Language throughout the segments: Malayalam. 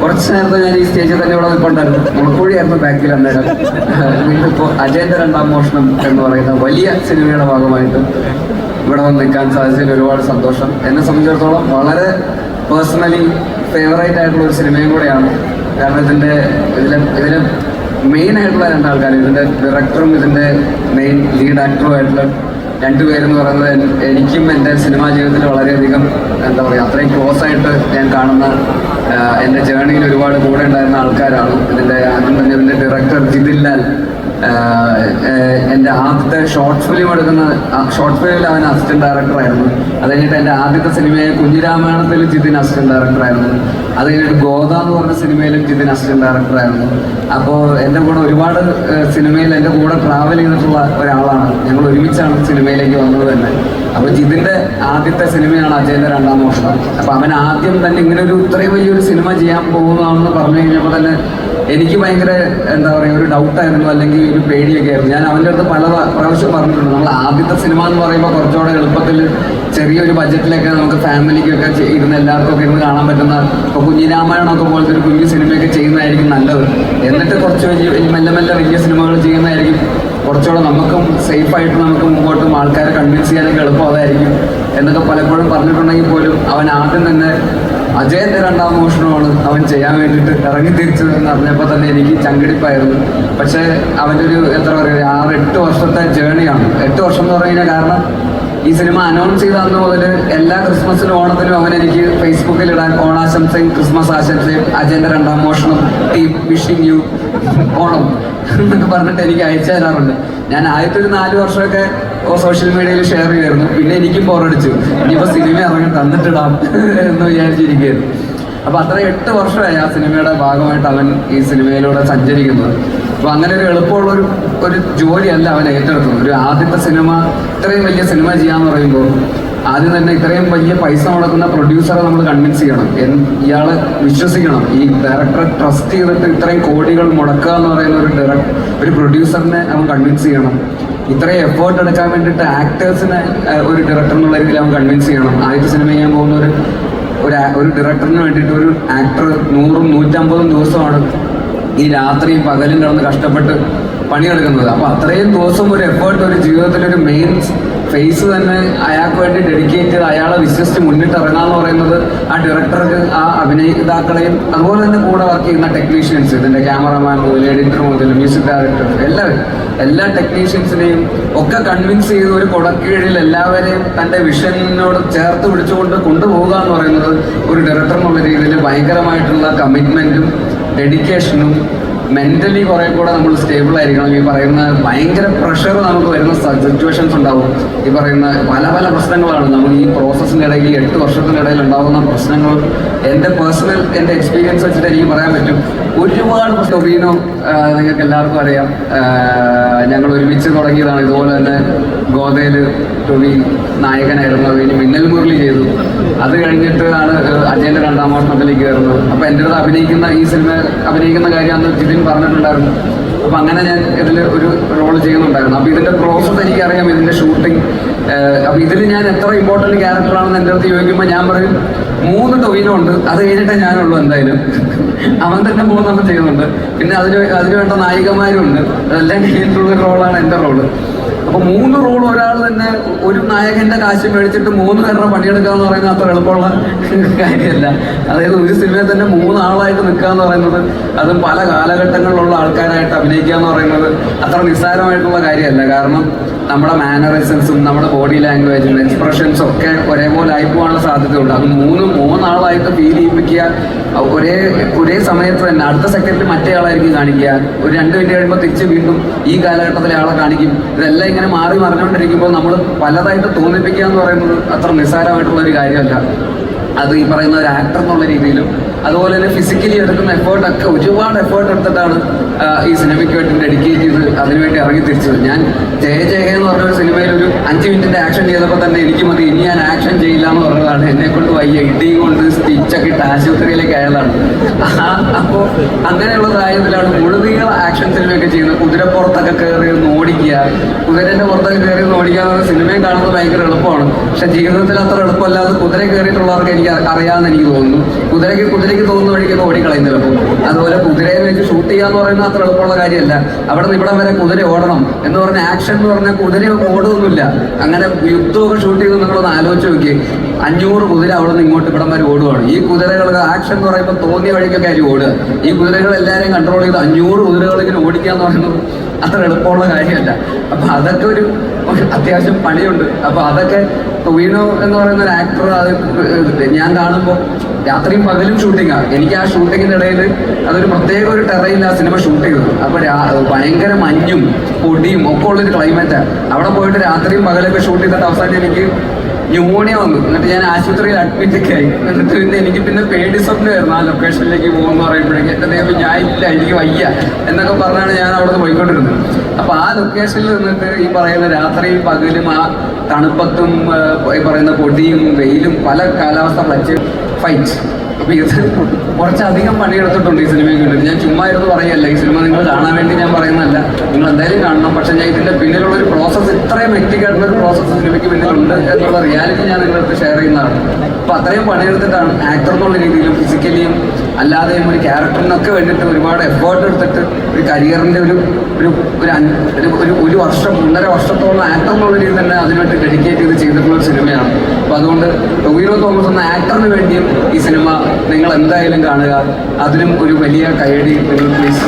കുറച്ച് നേരത്തെ ഞാൻ ഈ സ്റ്റേജിൽ തന്നെ ഇവിടെ നിൽപ്പുണ്ടായിരുന്നു. മുളക്കുഴിയായിരുന്നു ബാക്കിൽ അന്നേരം. വീട്ടിലിപ്പോൾ അജയന്റെ രണ്ടാം മോഷണം എന്ന് പറയുന്ന വലിയ സിനിമയുടെ ഭാഗമായിട്ട് ഇവിടെ വന്ന് നിൽക്കാൻ സാധിച്ചതിൽ ഒരുപാട് സന്തോഷം. എന്നെ സംബന്ധിച്ചിടത്തോളം വളരെ പേഴ്സണലി ഫേവറേറ്റ് ആയിട്ടുള്ള ഒരു സിനിമയും കൂടെയാണ്. കാരണം ഇതിന്റെ ഇതിലെ ഇതിലെ മെയിൻ ആയിട്ടുള്ള രണ്ടാൾക്കാർ ഇതിന്റെ ഡയറക്ടറും ഇതിന്റെ മെയിൻ ലീഡ് ആക്ടറും ആയിട്ടുള്ള രണ്ടുപേരെന്ന് പറയുന്നത് എനിക്കും എന്റെ സിനിമാ ജീവിതത്തിൽ വളരെയധികം എന്താ പറയുക അത്രയും ക്ലോസ് ആയിട്ട് ഞാൻ കാണുന്ന എന്റെ ജേർണിയിൽ ഒരുപാട് കൂടെ ഉണ്ടായിരുന്ന ആൾക്കാരാണ്. ഇതിന്റെ ആദ്യം തന്നെ ഇതിന്റെ ഡയറക്ടർ ജിതിൻ ലാൽ. എന്റെ ആദ്യത്തെ ഷോർട്ട് ഫിലിം എടുക്കുന്ന ഷോർട്ട് ഫിലിമിൽ അവൻ അസിസ്റ്റന്റ് ഡയറക്ടറായിരുന്നു അത് കഴിഞ്ഞിട്ട് എന്റെ ആദ്യത്തെ സിനിമയെ കുഞ്ഞിരാമായണത്തിൽ ജിതിൻ അസിസ്റ്റന്റ് ഡയറക്ടറായിരുന്നു അത് കഴിഞ്ഞിട്ട് ഗോദ എന്ന് പറഞ്ഞ സിനിമയിലും ജിതിൻ അസിസ്റ്റന്റ് ഡയറക്ടറായിരുന്നു അപ്പോൾ എന്റെ കൂടെ ഒരുപാട് സിനിമയിൽ എന്റെ കൂടെ ട്രാവൽ ചെയ്തിട്ടുള്ള ഒരാളാണ്. ഞങ്ങൾ ഒരുമിച്ചാണ് സിനിമയിലേക്ക് വന്നത് തന്നെ. അപ്പോൾ ജിതിന്റെ ആദ്യത്തെ സിനിമയാണ് അജയന്റെ രണ്ടാം മോഷണം. അപ്പോൾ അവൻ ആദ്യം തന്നെ ഇങ്ങനെ ഒരു ഇത്രയും വലിയൊരു സിനിമ ചെയ്യാൻ പോകുന്നതാണെന്ന് പറഞ്ഞു കഴിഞ്ഞപ്പോൾ തന്നെ എനിക്ക് ഭയങ്കര എന്താ പറയുക ഒരു ഡൗട്ടായിരുന്നു അല്ലെങ്കിൽ ഒരു പേടിയൊക്കെ ആയിരുന്നു. ഞാൻ അവന്റെ അടുത്ത് പല പ്രാവശ്യം പറഞ്ഞിട്ടുണ്ട് നമ്മൾ ആദ്യത്തെ സിനിമ എന്ന് പറയുമ്പോൾ കുറച്ചുകൂടെ എളുപ്പത്തിൽ ചെറിയൊരു ബഡ്ജറ്റിലൊക്കെ നമുക്ക് ഫാമിലിക്കൊക്കെ ഇരുന്ന് എല്ലാവർക്കും ഒക്കെ ഇരുന്ന് കാണാൻ പറ്റുന്ന ഇപ്പോൾ കുഞ്ഞിരാമായണമൊക്കെ പോലത്തെ ഒരു കുഞ്ഞു സിനിമയൊക്കെ ചെയ്യുന്നതായിരിക്കും നല്ലത്. എന്നിട്ട് കുറച്ച് വലിയ മെല്ലെ മെല്ലെ വലിയ സിനിമകൾ ചെയ്യുന്നതായിരിക്കും. കുറച്ചുകൂടെ നമുക്കും സേഫായിട്ട് നമുക്ക് മുമ്പോട്ടും ആൾക്കാരെ കൺവിൻസ് ചെയ്യാനൊക്കെ എളുപ്പം അതായിരിക്കും. എന്നൊക്കെ പലപ്പോഴും പറഞ്ഞിട്ടുണ്ടെങ്കിൽ പോലും അവൻ ആദ്യം തന്നെ അജയന്റെ രണ്ടാം മോഷണമാണ് അവൻ ചെയ്യാൻ വേണ്ടിയിട്ട് ഇറങ്ങി തിരിച്ചു എന്ന് അറിഞ്ഞപ്പോൾ തന്നെ എനിക്ക് ചങ്കിടിപ്പായിരുന്നു. പക്ഷേ അവന്റെ ഒരു എത്ര പറയുക ആറ് എട്ട് വർഷത്തെ ജേണിയാണ് എട്ട് വർഷം എന്ന് പറഞ്ഞു കഴിഞ്ഞാൽ കാരണം ഈ സിനിമ അനൗൺസ് ചെയ്ത അന്ന് മുതൽ എല്ലാ ക്രിസ്മസിനും ഓണത്തിനും അവൻ എനിക്ക് ഫേസ്ബുക്കിൽ ഇടാൻ ഓണാശംസയും ക്രിസ്മസ് ആശംസയും അജയന്റെ രണ്ടാം മോഷണം ടീം വിഷിംഗ് യു ഓണം എന്നൊക്കെ പറഞ്ഞിട്ട് എനിക്ക് അയച്ചു തരാറുണ്ട്. ഞാൻ ആദ്യത്തെ ഒരു നാല് വർഷമൊക്കെ സോഷ്യൽ മീഡിയയിൽ ഷെയർ ചെയ്തിരുന്നു. പിന്നെ എനിക്കും ബോറടിച്ചു ഇനിയിപ്പോൾ സിനിമ ഇറങ്ങി തന്നിട്ടിടാം എന്ന് വിചാരിച്ചിരിക്കുകയായിരുന്നു. അപ്പൊ അത്ര എട്ട് വർഷമായി ആ സിനിമയുടെ ഭാഗമായിട്ട് അവൻ ഈ സിനിമയിലൂടെ സഞ്ചരിക്കുന്നത്. അപ്പൊ അങ്ങനെ ഒരു എളുപ്പമുള്ള ഒരു ഒരു ജോലിയല്ല അവൻ ഏറ്റെടുത്തത് ഒരു ആദ്യത്തെ സിനിമ ഇത്രയും വലിയ സിനിമ ചെയ്യാന്ന് പറയുമ്പോൾ ആദ്യം തന്നെ ഇത്രയും വലിയ പൈസ മുടക്കുന്ന പ്രൊഡ്യൂസറെ നമ്മൾ കൺവിൻസ് ചെയ്യണം. ഇയാൾ വിശ്വസിക്കണം. ഈ ഡയറക്ടറെ ട്രസ്റ്റ് ചെയ്തിട്ട് ഇത്രയും കോടികൾ മുടക്കുക എന്ന് പറയുന്ന ഒരു ഡയറക്ടർ ഒരു പ്രൊഡ്യൂസറിനെ അവൻ കൺവിൻസ് ചെയ്യണം. ഇത്രയും എഫേർട്ട് എടുക്കാൻ വേണ്ടിയിട്ട് ആക്ടേഴ്സിനെ ഒരു ഡയറക്ടർ എന്നുള്ള രീതിയിൽ അവൻ കൺവിൻസ് ചെയ്യണം. ആദ്യത്തെ സിനിമ ചെയ്യാൻ പോകുന്ന ഒരു ഒരു ഡയറക്ടറിന് വേണ്ടിയിട്ട് ഒരു ആക്ടർ നൂറും നൂറ്റമ്പതും ദിവസമാണ് ഈ രാത്രിയും പകലും കിടന്ന് കഷ്ടപ്പെട്ട് പണിയെടുക്കുന്നത്. അപ്പൊ അത്രയും ദിവസം ഒരു എഫേർട്ട് ഒരു ജീവിതത്തിൽ ഒരു മെയിൻ ഫേസ് തന്നെ അയാൾക്ക് വേണ്ടി ഡെഡിക്കേറ്റ് ചെയ്ത് അയാളെ വിശ്വസിച്ച് മുന്നിട്ട് എന്ന് പറയുന്നത് ആ ഡയറക്ടർക്ക് ആ അഭിനേതാക്കളെയും അതുപോലെ തന്നെ കൂടെ വർക്ക് ചെയ്യുന്ന ടെക്നീഷ്യൻസ് ഇതിന്റെ ക്യാമറമാൻ മുതൽ എഡിറ്റർ മുതൽ മ്യൂസിക് ഡയറക്ടർ എല്ലാവരും എല്ലാ ടെക്നീഷ്യൻസിനെയും ഒക്കെ കൺവിൻസ് ചെയ്ത് ഒരു കൊടക്കീഴിൽ എല്ലാവരെയും തന്റെ വിഷനോട് ചേർത്ത് പിടിച്ചുകൊണ്ട് കൊണ്ടുപോകുക എന്ന് പറയുന്നത് ഒരു ഡയറക്ടർ എന്നുള്ള രീതിയിൽ ഭയങ്കരമായിട്ടുള്ള കമ്മിറ്റ്മെന്റും ഡെഡിക്കേഷനും മെന്റലി കുറെ കൂടെ നമ്മൾ സ്റ്റേബിൾ ആയിരിക്കണം. ഈ പറയുന്ന ഭയങ്കര പ്രഷർ നമുക്ക് വരുന്ന സിറ്റുവേഷൻസ് ഉണ്ടാവും. ഈ പറയുന്ന പല പല പ്രശ്നങ്ങളാണ്. നമ്മൾ ഈ ഈ എട്ട് വർഷത്തിനിടയിൽ ഉണ്ടാകുന്ന പ്രശ്നങ്ങൾ. എന്റെ പേഴ്സണൽ എന്റെ എക്സ്പീരിയൻസ് വെച്ചിട്ട് എനിക്ക് പറയാൻ പറ്റും. ഒരുപാട് ടൊബീനോ നിങ്ങൾക്ക് എല്ലാവർക്കും അറിയാം. ഞങ്ങൾ ഒരുമിച്ച് തുടങ്ങിയതാണ്. ഇതുപോലെ തന്നെ ഗോതയിൽ ടൊബി നായകനായിരുന്നു. ഇനി മിന്നൽ മുരളി ചെയ്തു. അത് കഴിഞ്ഞിട്ട് ആണ് അജയന്റെ രണ്ടാം മോഷണത്തിലേക്ക് കയറുന്നത് അപ്പൊ എന്റെ അടുത്ത് അഭിനയിക്കുന്ന ഈ സിനിമ അഭിനയിക്കുന്ന കാര്യം അന്ന് പറഞ്ഞിട്ടുണ്ടായിരുന്നു. അപ്പൊ അങ്ങനെ ഞാൻ ഇതിൽ ഒരു റോൾ ചെയ്യുന്നുണ്ടായിരുന്നു. അപ്പൊ ഇതിന്റെ പ്രോസസ് എനിക്കറിയാം ഇതിന്റെ ഷൂട്ടിംഗ് അപ്പൊ ഇതിൽ ഞാൻ എത്ര ഇമ്പോർട്ടന്റ് ക്യാരക്ടറാണെന്ന് എന്റെ അടുത്ത് ചോദിക്കുമ്പോൾ ഞാൻ പറയും മൂന്ന് ടൊവിനോ ഉണ്ട് അത് കഴിഞ്ഞിട്ടേ ഞാനുള്ളൂ എന്തായാലും. അവൻ തന്നെ മൂന്നെണ്ണം ചെയ്യുന്നുണ്ട്. പിന്നെ അതിന് അതിന് വേണ്ട നായികമാരും ഉണ്ട് അതെല്ലാം കഴിഞ്ഞിട്ടുള്ള റോളാണ് എന്റെ റോൾ അപ്പൊ മൂന്ന് റോൾ ഒരാൾ തന്നെ ഒരു നായകന്റെ കാശ് മേടിച്ചിട്ട് മൂന്ന് പേരുടെ പണിയെടുക്കുക എന്ന് പറയുന്നത് അത്ര എളുപ്പമുള്ള കാര്യമല്ല. അതായത് ഒരു സിനിമയിൽ തന്നെ മൂന്നാളായിട്ട് നിൽക്കുക എന്ന് പറയുന്നത് അത് പല കാലഘട്ടങ്ങളിലുള്ള ആൾക്കാരായിട്ട് അഭിനയിക്കുക എന്ന് പറയുന്നത് അത്ര നിസ്സാരമായിട്ടുള്ള കാര്യമല്ല. കാരണം നമ്മുടെ മാനറിസംസും നമ്മുടെ ബോഡി ലാംഗ്വേജും എക്സ്പ്രഷൻസും ഒക്കെ ഒരേപോലെ ആയി പോകാനുള്ള സാധ്യതയുണ്ട്. അത് മൂന്ന് മൂന്നാളായിട്ട് ഫീൽ ചെയ്യിപ്പിക്കുക ഒരേ ഒരേ സമയത്ത് തന്നെ അടുത്ത സെക്കൻഡിൽ മറ്റേ ആളായിരിക്കും കാണിക്കുക. ഒരു രണ്ട് മിനിറ്റ് കഴിയുമ്പോൾ തിരിച്ച് വീണ്ടും ഈ കാലഘട്ടത്തിലെ ആളെ കാണിക്കും. ഇതെല്ലാം ഇങ്ങനെ മാറി മറിഞ്ഞുകൊണ്ടിരിക്കുമ്പോൾ നമ്മൾ പലതായിട്ട് തോന്നിപ്പിക്കുക എന്ന് പറയുന്നത് അത്ര നിസ്സാരമായിട്ടുള്ള ഒരു കാര്യമല്ല. അത് ഈ പറയുന്ന ഒരു ആക്ടർ എന്നുള്ള രീതിയിലും അതുപോലെ തന്നെ ഫിസിക്കലി എടുക്കുന്ന എഫേർട്ടൊക്കെ ഒരുപാട് എഫേർട്ട് എടുത്തിട്ടാണ് ഈ സിനിമയ്ക്ക് വേണ്ടി ഡെഡിക്കേറ്റ് ചെയ്ത് അതിനുവേണ്ടി ഇറങ്ങി തിരിച്ചത്. ഞാൻ ജയ ജയ എന്ന് പറഞ്ഞ ഒരു സിനിമയിൽ ഒരു അഞ്ച് മിനിറ്റിന്റെ ആക്ഷൻ ചെയ്തപ്പോൾ തന്നെ എനിക്ക് മതി ഇനി ഞാൻ ആക്ഷൻ ചെയ്യില്ല എന്ന് പറഞ്ഞതാണ്. എന്നെ കൊണ്ട് വയ്യ ഇടി കൊണ്ട് സ്റ്റിച്ചൊക്കെ ഇട്ട് ആശുപത്രിയിലേക്ക് അയാളാണ് അപ്പോൾ അങ്ങനെയുള്ള സാഹചര്യത്തിലാണ് മുഴുവൻ ആക്ഷൻ സിനിമയൊക്കെ ചെയ്യുന്നത്. കുതിരപ്പുറത്തൊക്കെ കയറി ഓടിക്കുക കുതിരന്റെ പുറത്തൊക്കെ കയറി ഒന്ന് ഓടിക്കുക എന്ന് പറഞ്ഞാൽ സിനിമയും കാണുന്നത് ഭയങ്കര എളുപ്പമാണ്. പക്ഷെ ജീവിതത്തിൽ അത്ര എളുപ്പമല്ലാതെ കുതിര കയറിയിട്ടുള്ളവർക്ക് എനിക്ക് അറിയാമെന്ന് എനിക്ക് തോന്നുന്നു. കുതിരയ്ക്ക് കുതിരയ്ക്ക് തോന്നുന്ന വഴിക്ക് ഓടിക്കളയും ചിലപ്പോൾ. അതുപോലെ കുതിരയെ വെച്ച് ഷൂട്ട് ചെയ്യാന്ന് പറയുന്നത് അത്ര എളുപ്പമുള്ള കാര്യമല്ല. അവിടെ നിന്ന് ഇവിടെ വരെ കുതിര ഓടണം എന്ന് പറഞ്ഞ ആക്ഷൻ എന്ന് പറഞ്ഞാൽ കുതിര ഓടുന്നില്ല അങ്ങനെ യുദ്ധമൊക്കെ ഷൂട്ട് ചെയ്ത് നിങ്ങളൊന്ന് ആലോചിച്ച് നോക്കി അഞ്ഞൂറ് കുതിര അവിടെ നിന്ന് ഇങ്ങോട്ട് ഇവിടം വരെ ഓടുകയാണ് ഈ കുതിരകൾ ആക്ഷൻ എന്ന് പറയുമ്പോൾ തോന്നിയ വഴിക്കൊക്കെ ആയിരിക്കും ഓടുക. ഈ കുതിരകൾ എല്ലാവരെയും കൺട്രോൾ ചെയ്ത് അഞ്ഞൂറ് കുതിരകൾ ഇങ്ങനെ ഓടിക്കുക എന്ന് പറയുന്നത് അത്ര എളുപ്പമുള്ള കാര്യമല്ല. അപ്പൊ അതൊക്കെ ഒരു അത്യാവശ്യം പണിയുണ്ട്. അപ്പൊ അതൊക്കെ ടൊവിനോ എന്ന് പറയുന്ന ഒരു ആക്ടർ അത് ഞാൻ കാണുമ്പോൾ രാത്രിയും പകലും ഷൂട്ടിങ്ങാണ് എനിക്ക് ആ ഷൂട്ടിങ്ങിന്റെ ഇടയിൽ അതൊരു പ്രത്യേക ഒരു ടെറയിൽ ആ സിനിമ ഷൂട്ട് ചെയ്തത്. അപ്പൊ ഭയങ്കര മഞ്ഞും പൊടിയും ഒക്കെ ഉള്ളൊരു ക്ലൈമറ്റാണ് അവിടെ പോയിട്ട് രാത്രിയും പകലൊക്കെ ഷൂട്ട് ചെയ്തിട്ട് അവസാനം എനിക്ക് ന്യൂമോണിയ വന്നു എന്നിട്ട് ഞാൻ ആശുപത്രിയിൽ അഡ്മിറ്റ് ഒക്കെ ആയി. എന്നിട്ട് പിന്നെ എനിക്ക് പിന്നെ പേടി സ്വപ്നമായിരുന്നു ആ ലൊക്കേഷനിലേക്ക് പോകുമെന്ന് പറയുമ്പോഴേക്കും എന്റെ ദൈവം ഞാൻ ഇല്ല എനിക്ക് വയ്യ എന്നൊക്കെ പറഞ്ഞാണ് ഞാൻ അവിടെ നിന്ന് പോയിക്കൊണ്ടിരുന്നത്. അപ്പൊ ആ ലൊക്കേഷനിൽ നിന്നിട്ട് ഈ പറയുന്ന രാത്രിയും പകലും ആ തണുപ്പത്തും ഈ പറയുന്ന പൊടിയും വെയിലും പല കാലാവസ്ഥ പ്ലച്ച് ഫൈറ്റ് അപ്പൊ ഇത് കുറച്ചധികം പണിയെടുത്തിട്ടുണ്ട് ഈ സിനിമയ്ക്ക് വേണ്ടി ഞാൻ ചുമ്മാ ഇരുന്ന് പറയല്ല ഈ സിനിമ നിങ്ങൾ കാണാൻ വേണ്ടി ഞാൻ പറയുന്നതല്ല. നിങ്ങൾ എന്തായാലും കാണണം. പക്ഷെ ഞാൻ ഇതിന്റെ പിന്നിലുള്ള ഒരു പ്രോസസ്സ് ഇത്രയും ആയിട്ടുള്ള ഒരു പ്രോസസ്സ് സിനിമയ്ക്ക് പിന്നിലുണ്ട് എന്നുള്ള റിയാലിറ്റി ഞാൻ നിങ്ങൾക്ക് ഷെയർ ചെയ്യുന്നതാണ്. അപ്പൊ അത്രയും പണിയെടുത്തിട്ടാണ് ആക്ടർ എന്നുള്ള രീതിയിലും ഫിസിക്കലിയും അല്ലാതെയും ഒരു ക്യാരക്ടറിനൊക്കെ വേണ്ടിയിട്ട് ഒരുപാട് എഫേർട്ട് എടുത്തിട്ട് ഒരു കരിയറിന്റെ ഒരു ഒരു ഒരു ഒരു- ഒരു ഒരു വർഷം ഒന്നര വർഷത്തോളം ആക്ടർ എന്നുള്ള രീതിയിൽ തന്നെ അതിനുവേണ്ടി ഡെഡിക്കേറ്റ് ചെയ്ത് ചെയ്തിട്ടുള്ള ഒരു സിനിമയാണ്. അപ്പൊ അതുകൊണ്ട് ടൊവീറോ തോമസ് എന്ന ആക്ടറിന് വേണ്ടിയും ഈ സിനിമ നിങ്ങൾ എന്തായാലും കാണുക. അതിനും ഒരു വലിയ കൈയടി നിങ്ങൾ പ്ലീസ്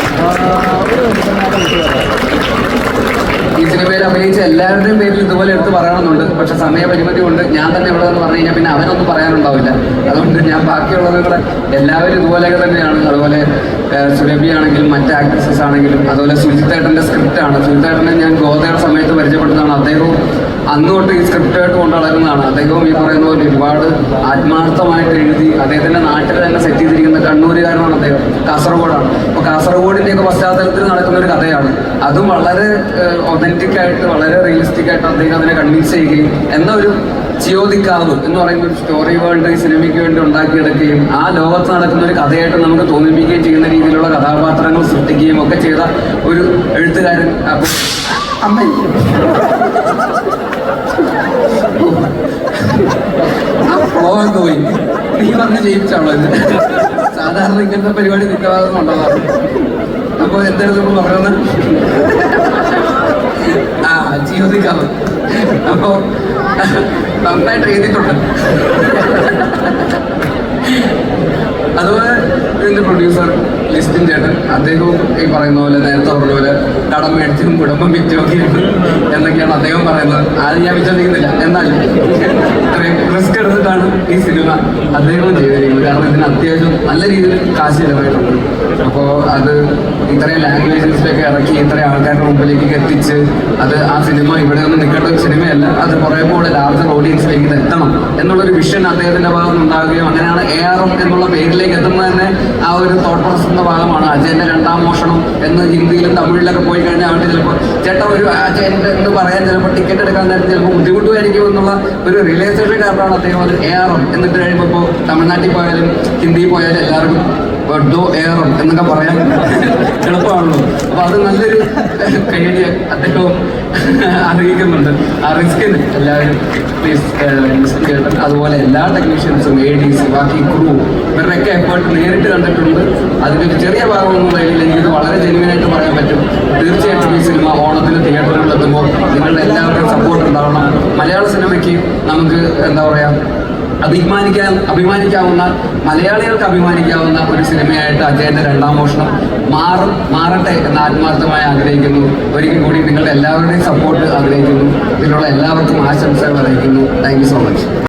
ഈ സിനിമയിൽ അഭിനയിച്ച എല്ലാവരുടെയും പേരിൽ ഇതുപോലെ എടുത്ത് പറയണമെന്നുണ്ട് പക്ഷെ സമയപരിമിതി കൊണ്ട് ഞാൻ തന്നെ ഇവിടെ എന്ന് പറഞ്ഞു കഴിഞ്ഞാൽ പിന്നെ അവനൊന്നും പറയാനുണ്ടാവില്ല. അതുകൊണ്ട് ഞാൻ ബാക്കിയുള്ളവരുടെ എല്ലാവരും ഇതുപോലെയൊക്കെ തന്നെയാണ്. അതുപോലെ സുരഭിയാണെങ്കിലും മറ്റ് ആക്ട്രസസ് ആണെങ്കിലും അതുപോലെ സുജിത്തേട്ടന്റെ സ്ക്രിപ്റ്റാണ് സുജിത്തേട്ടനെ ഞാൻ ഗോതയുടെ സമയത്ത് പരിചയപ്പെടുന്നതാണ്. അദ്ദേഹവും അന്ന് തൊട്ട് ഈ സ്ക്രിപ്റ്റായിട്ട് കൊണ്ട് നടക്കുന്നതാണ്. അദ്ദേഹവും ഈ പറയുന്ന പോലെ ഒരുപാട് ആത്മാർത്ഥമായിട്ട് എഴുതി അദ്ദേഹത്തിന്റെ നാട്ടിൽ തന്നെ സെറ്റ് ചെയ്തിരിക്കുന്ന കണ്ണൂരുകാരനാണ് അദ്ദേഹം. കാസർഗോഡാണ്. അപ്പോൾ കാസർഗോഡിന്റെയൊക്കെ പശ്ചാത്തലത്തിൽ നടക്കുന്ന ഒരു കഥയാണ്. അതും വളരെ ഒതന്റിക് ആയിട്ട് വളരെ റിയലിസ്റ്റിക് ആയിട്ട് അദ്ദേഹം അതിനെ കൺവിൻസ് ചെയ്യുകയും എന്ന ഒരു ചിയോദിക്കാവ് എന്ന് പറയുന്ന ഒരു സ്റ്റോറി വേൾഡ് ഈ സിനിമയ്ക്ക് വേണ്ടി ഉണ്ടാക്കിയെടുക്കുകയും ആ ലോകത്ത് നടക്കുന്ന ഒരു കഥയായിട്ട് നമുക്ക് തോന്നിപ്പിക്കുകയും ചെയ്യുന്ന രീതിയിലുള്ള കഥാപാത്രങ്ങൾ സൃഷ്ടിക്കുകയും ഒക്കെ ചെയ്ത ഒരു എഴുത്തുകാരൻ. അമ്മ. പോകാൻ പോയി. നീ പറഞ്ഞ് ജയിപ്പിച്ചാണോ ഇത്? സാധാരണ ഇങ്ങനത്തെ പരിപാടി മിക്കവാറും ഉണ്ടാവാറ് അപ്പൊ എന്തായിരുന്നു പറയുന്നത് ആ ജീവിതക്കാവ് അപ്പൊ നന്നായിട്ട് എഴുതിയിട്ടുണ്ട്. അതുപോലെ ഇതിന്റെ പ്രൊഡ്യൂസർ ലിസ്റ്റിൻ ചേട്ടൻ അദ്ദേഹവും ഈ പറയുന്ന പോലെ നേരത്തെ പറഞ്ഞ പോലെ കടം മേടിച്ചും കുടുംബം വിറ്റൊക്കെയാണ് എന്നൊക്കെയാണ് അദ്ദേഹം പറയുന്നത്. അത് ഞാൻ വിചാരിക്കുന്നില്ല എന്നാലും ഇത്രയും റിസ്ക് എടുത്തിട്ടാണ് ഈ സിനിമ അദ്ദേഹവും ചെയ്തിരിക്കുന്നത്. കാരണം ഇതിന് അത്യാവശ്യം നല്ല രീതിയിൽ കാശ് ചിലവായിട്ടുണ്ട്. അപ്പോൾ അത് ഇത്രയും ലാംഗ്വേജസിലൊക്കെ ഇറക്കി ഇത്രയും ആൾക്കാരുടെ മുമ്പിലേക്ക് എത്തിച്ച് അത് ആ സിനിമ ഇവിടെ ഒന്നും നിൽക്കേണ്ട ഒരു സിനിമയല്ല. അത് കുറേ കൂടെ ലാർജർ ഓഡിയൻസിലേക്ക് ഇത് എത്തണം എന്നുള്ളൊരു വിഷൻ അദ്ദേഹത്തിന്റെ ഭാഗത്ത് ഉണ്ടാകുകയും അങ്ങനെയാണ് എ ആർ എം എന്നുള്ള പേരിലേക്ക് എത്തുന്നത് തന്നെ ആ ഒരു തോട്ട് പ്രോസസ് എന്ന ഭാഗമാണ്. അജയന്റെ രണ്ടാം മോഷണം എന്ന് ഹിന്ദിയിലും തമിഴിലൊക്കെ പോയി കഴിഞ്ഞാൽ അവിടെ ചിലപ്പോൾ ചേട്ടൻ ഒരു അജയന്റെ എന്ന് പറയാൻ ചിലപ്പോൾ ടിക്കറ്റ് എടുക്കാൻ നേരത്തെ ചിലപ്പോൾ ബുദ്ധിമുട്ടുമായിരിക്കും എന്നുള്ള ഒരു റിയലൈസേഷൻ കാരണമാണ് അദ്ദേഹം അത് എ ആർ എം എന്നിട്ട് കഴിയുമ്പോൾ ഇപ്പോൾ തമിഴ്നാട്ടിൽ പോയാലും ഹിന്ദിയിൽ പോയാലും എല്ലാവർക്കും ബഡോ ഏറും എന്നൊക്കെ പറയാൻ എളുപ്പമാണല്ലോ. അപ്പൊ അത് നല്ലൊരു കൈ അദ്ദേഹവും അറിയിക്കുന്നുണ്ട്. ആ റിസ്കിന് എല്ലാവരും പ്ലീസ് കേട്ടൻ അതുപോലെ എല്ലാ ടെക്നീഷ്യൻസും എ ഡി സി ബാക്കി ക്രൂ ഇവരുടെയൊക്കെ എഫേർട്ട് നേരിട്ട് കണ്ടിട്ടുണ്ട്. അതിന്റെ ഒരു ചെറിയ ഭാഗം രീതിയിൽ എനിക്കിത് വളരെ ജെനുവിനായിട്ട് പറയാൻ പറ്റും. തീർച്ചയായിട്ടും ഈ സിനിമ ഓണത്തിന് തിയേറ്ററുകളിൽ എത്തുമ്പോൾ നിങ്ങളുടെ എല്ലാവരുടെയും സപ്പോർട്ട് ഉണ്ടാവണം. മലയാള സിനിമയ്ക്ക് നമുക്ക് എന്താ പറയുക അഭിമാനിക്കാൻ അഭിമാനിക്കാവുന്ന മലയാളികൾക്ക് അഭിമാനിക്കാവുന്ന ഒരു സിനിമയായിട്ട് അജയന്റെ രണ്ടാം മോഷണം മാറും മാറട്ടെ എന്ന് ആത്മാർത്ഥമായി ആഗ്രഹിക്കുന്നു. ഒരിക്കൽ കൂടി നിങ്ങളുടെ എല്ലാവരുടെയും സപ്പോർട്ട് ആഗ്രഹിക്കുന്നു. ഇതിനുള്ള എല്ലാവർക്കും ആശംസകൾ അറിയിക്കുന്നു. Thank so much